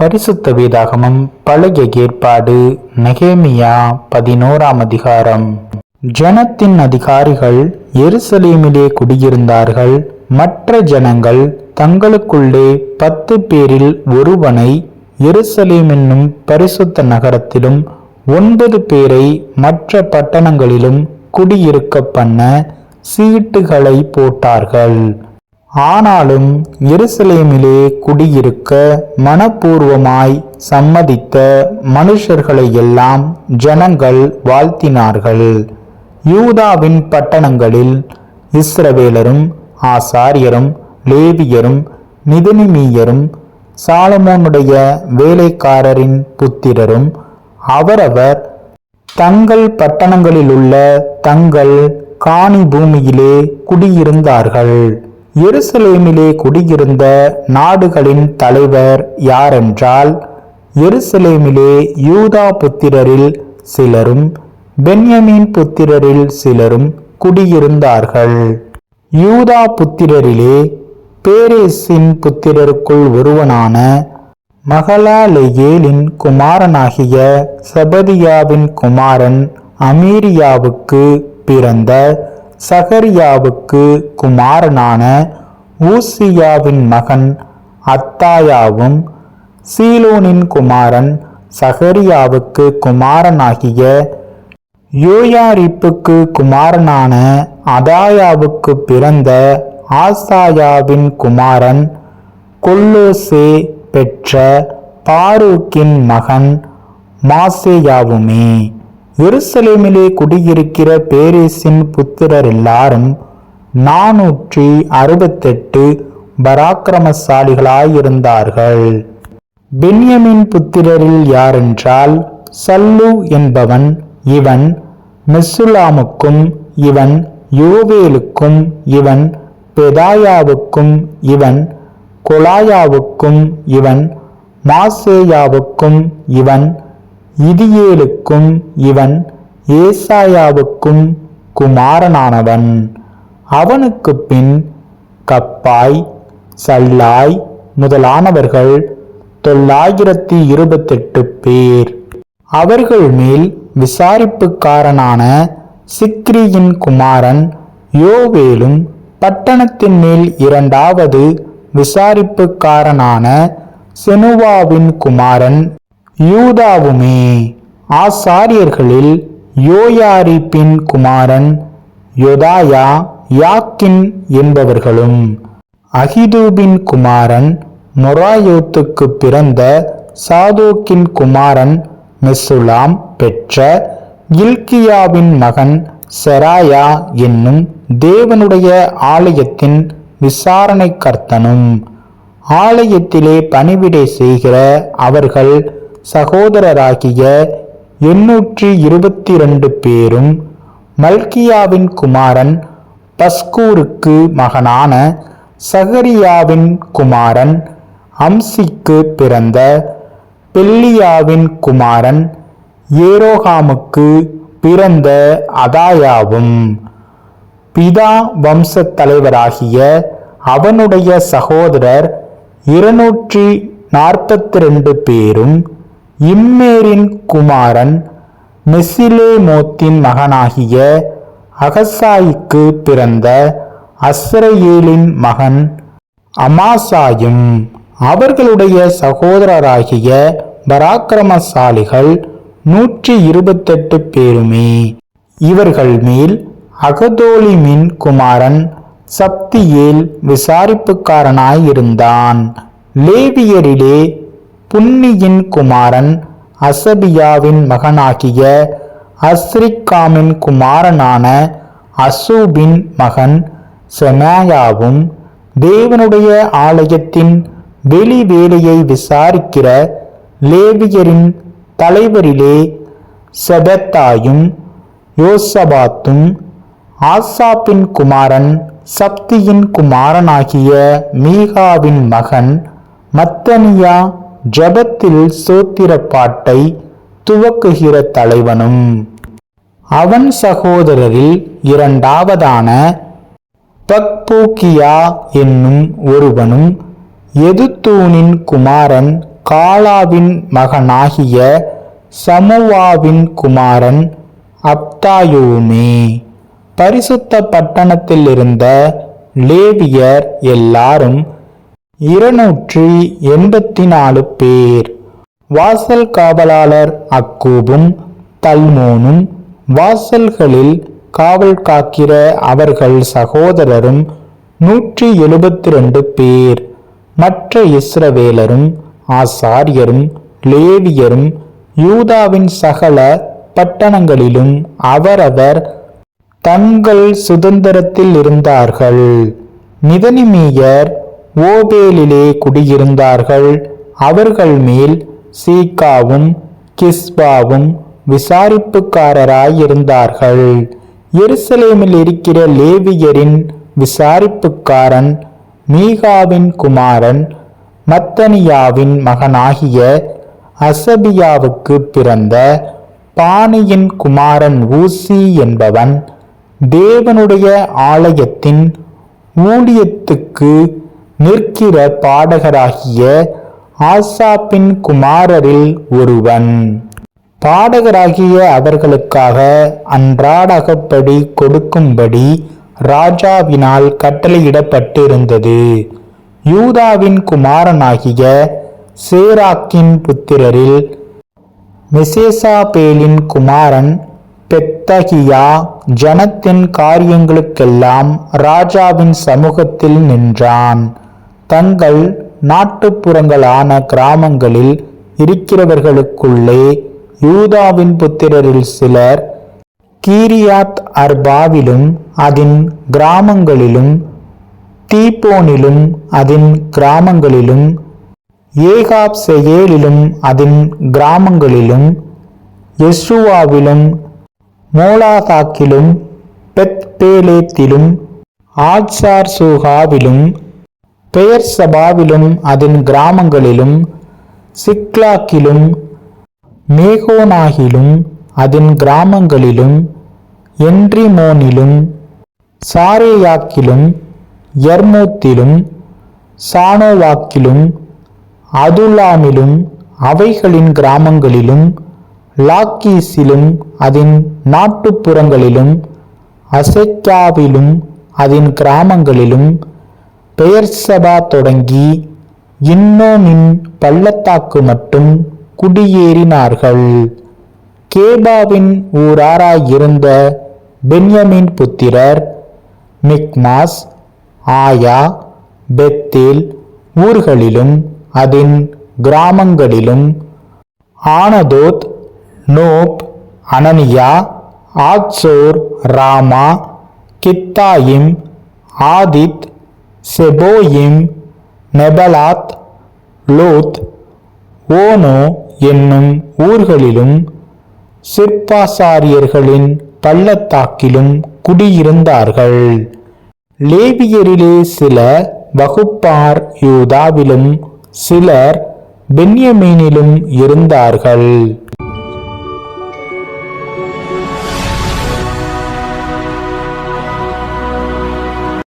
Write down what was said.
பரிசுத்த வேதாகமம் பழைய ஏற்பாடு நெகேமியா பதினோராம் அதிகாரம். ஜனத்தின் அதிகாரிகள் எருசலேமிலே குடியிருந்தார்கள். மற்ற ஜனங்கள் தங்களுக்குள்ளே பத்து பேரில் ஒருவனை எருசலேம் என்னும் பரிசுத்த நகரத்திலும் ஒன்பது பேரை மற்ற பட்டணங்களிலும் குடியிருக்க பண்ண சீட்டுகளை போட்டார்கள். ஆனாலும் எருசலேமிலே குடியிருக்க மனப்பூர்வமாய் சம்மதித்த மனுஷர்களையெல்லாம் ஜனங்கள் வாழ்த்தினார்கள். யூதாவின் பட்டணங்களில் இஸ்ரவேலரும் ஆசாரியரும் லேவியரும் நிதினிமீயரும் சாலமோனுடைய வேலைக்காரரின் புத்திரரும் அவரவர் தங்கள் பட்டணங்களிலுள்ள தங்கள் காணி பூமியிலே குடியிருந்தார்கள். எருசலேமிலே குடியிருந்த நாடுகளின் தலைவர் யாரென்றால் எருசலேமிலே யூதா புத்திரரில் சிலரும் பென்யமீன் புத்திரரில் சிலரும் குடியிருந்தார்கள். யூதா புத்திரரிலே பேரேசின் புத்திரருக்குள் ஒருவனான மகலாலெயேலின் குமாரனாகிய சபதியாவின் குமாரன் அமீரியாவுக்கு பிறந்த சகரியாவுக்கு குமாரனான ஊசியாவின் மகன் அத்தாயாவும் சீலோனின் குமாரன் சகரியாவுக்கு குமாரனாகிய யோயாரிப்புக்கு குமாரனான அதாயாவுக்கு பிறந்த ஆசாயாவின் குமாரன் கொல்லோசே பெற்ற பாரூக்கின் மகன் மாசேயாவுமே. எருசலேமிலே குடியிருக்கிற பேரேசின் புத்திரர் எல்லாரும் நாநூற்றி அறுபத்தெட்டு பராக்கிரமசாலிகளாயிருந்தார்கள். பென்யமின் புத்திரரில் யாரென்றால் சல்லு என்பவன் இவன் மெசுலாமுக்கும் இவன் யோவேலுக்கும் இவன் பெதாயாவுக்கும் இவன் கொலாயாவுக்கும் இவன் மாசேயாவுக்கும் இவன் இதியேலுக்கும் இவன் ஏசாயாவுக்கும் குமாரனானவன். அவனுக்கு பின் கப்பாய் சல்லாய் முதலானவர்கள் தொள்ளாயிரத்தி இருபத்தெட்டு பேர். அவர்கள் மேல் விசாரிப்புக்காரனான சிக்ரியின் குமாரன் யோவேலும் பட்டணத்தின் மேல் இரண்டாவது விசாரிப்புக்காரனான செனுவாவின் குமாரன் யூதாவுமே ஆசாரியர்களில் யோயாரிப்பின் குமாரன் யோதாயா யாக்கின் என்பவர்களும். அகிதூபின் குமாரன் மொராயோத்துக்கு பிறந்த சாதோக்கின் குமாரன் மெசுலாம் பெற்ற இல்கியாவின் மகன் செராயா என்னும் தேவனுடைய ஆலயத்தின் விசாரணைக்கர்த்தனும். ஆலயத்திலே பணிவிடை செய்கிற அவர்கள் சகோதரராகிய எண்ணூற்றி இருபத்தி ரெண்டு பேரும் மல்கியாவின் குமாரன் பஸ்கூருக்கு மகனான சகரியாவின் குமாரன் அம்சிக்கு பிறந்த பெல்லியாவின் குமாரன் ஏரோகாமுக்கு பிறந்த அதாயாவும். பிதா வம்சத் தலைவராகிய அவனுடைய சகோதரர் இருநூற்றி நாற்பத்தி ரெண்டு பேரும் இம்மேரின் குமாரன் மெசிலேமோத்தின் மகனாகிய அகசாய்க்கு பிறந்த அஸ்ரேலின் மகன் அமாசாயும் அவர்களுடைய சகோதரராகிய பராக்கிரமசாலிகள் நூற்றி இருபத்தெட்டு பேருமே. இவர்கள் மேல் அகதோலிமின் குமாரன் சப்தியேல் விசாரிப்புக்காரனாயிருந்தான். லேவியரிலே புன்னியின் குமாரன் அசபியாவின் மகனாகிய அஸ்ரிக்காமின் குமாரனான அசூபின் மகன் செமாயாவும் தேவனுடைய ஆலயத்தின் வெளி வேலையை விசாரிக்கிற லேவியரின் தலைவரிலே செபத்தாயும் யோசபாத்தும் ஆசாப்பின் குமாரன் சப்தியின் குமாரனாகிய மீகாவின் மகன் மத்தனியா ஜபத்தில் சோத்திர பாட்டை துவக்குகிற தலைவனும். அவன் சகோதரரில் இரண்டாவதான பக்பூக்கியா என்னும் ஒருவனும் எதுத்தூனின் குமாரன் காலாவின் மகனாகிய சமுவாவின் குமாரன் அப்தாயுமே பரிசுத்த பட்டணத்தில் இருந்த லேவியர் எல்லாரும் இருநூற்றி எண்பத்தி நாலு பேர். வாசல் காவலாளர் அக்கூபும் தல்மோனும் வாசல்களில் காவல் காக்கிற அவர்கள் சகோதரரும் நூற்றி எழுபத்தி ரெண்டு பேர். மற்ற இஸ்ரவேலரும் ஆசாரியரும் லேவியரும் யூதாவின் சகல பட்டணங்களிலும் அவரவர் தங்கள் சுதந்திரத்தில் இருந்தார்கள். நிதனிமீயர் ஓபேலிலே குடியிருந்தார்கள். அவர்கள் மேல் சீக்காவும் கிஸ்பாவும் விசாரிப்புக்காரராயிருந்தார்கள். எருசலேமில் இருக்கிற லேவியரின் விசாரிப்புக்காரன் மீகாவின் குமாரன் மத்தனியாவின் மகனாகிய அசபியாவுக்கு பிறந்த பானியின் குமாரன் ஊசி என்பவன் தேவனுடைய ஆலயத்தின் ஊழியத்துக்கு நிற்கிற பாடகராகிய ஆசாப்பின் குமாரரில் ஒருவன். பாடகராகிய அவர்களுக்காக அன்றாடகப்படி கொடுக்கும்படி ராஜாவினால் கட்டளையிடப்பட்டிருந்தது. யூதாவின் குமாரனாகிய சேராக்கின் புத்திரரில் மெசேசாபேலின் குமாரன் பெத்தகியா ஜனத்தின் காரியங்களுக்கெல்லாம் ராஜாவின் சமூகத்தில் நின்றான். தங்கள் நாட்டுப்புறங்களான கிராமங்களில் இருக்கிறவர்களுக்குள்ளே யூதாவின் புத்திரரில் சிலர் கீரியாத் அர்பாவிலும் அதன் கிராமங்களிலும் தீபோனிலும் அதன் கிராமங்களிலும் ஏகாப் செயேலிலும் அதன் கிராமங்களிலும் எஸ்ருவாவிலும் மோலாதாக்கிலும் பெத்பேலேத்திலும் ஆட்சார் சூகாவிலும் பெயர் சபாவிலும் அதன் கிராமங்களிலும் சிக்லாக்கிலும் மேகோனாகிலும் அதன் கிராமங்களிலும் என்ரிமோனிலும் சாரேயாக்கிலும் எர்மூத்திலும் சானோவாக்கிலும் அதுலாமிலும் அவைகளின் கிராமங்களிலும் லாக்கீஸிலும் அதன் நாட்டுப்புறங்களிலும் அசெக்காவிலும் அதன் கிராமங்களிலும் பெயர்சபா தொடங்கி இன்னோமின் பள்ளத்தாக்கு மட்டும் குடியேறினார்கள். கேபாவின் ஊராராயிருந்த பென்யமின் புத்திரர் மிக்மாஸ் ஆயா பெத்தேல் ஊர்களிலும் அதன் கிராமங்களிலும் Anathoth Nob Ananiah Hazor Ramah Gittaim Hadid Zeboim Neballat Lod Ono என்னும் ஊர்களிலும் சிற்பாசாரியர்களின் பள்ளத்தாக்கிலும் குடியிருந்தார்கள். லேவியரிலே சில வகுப்பார் யூதாவிலும் சிலர் பென்யமீனிலும் இருந்தார்கள்.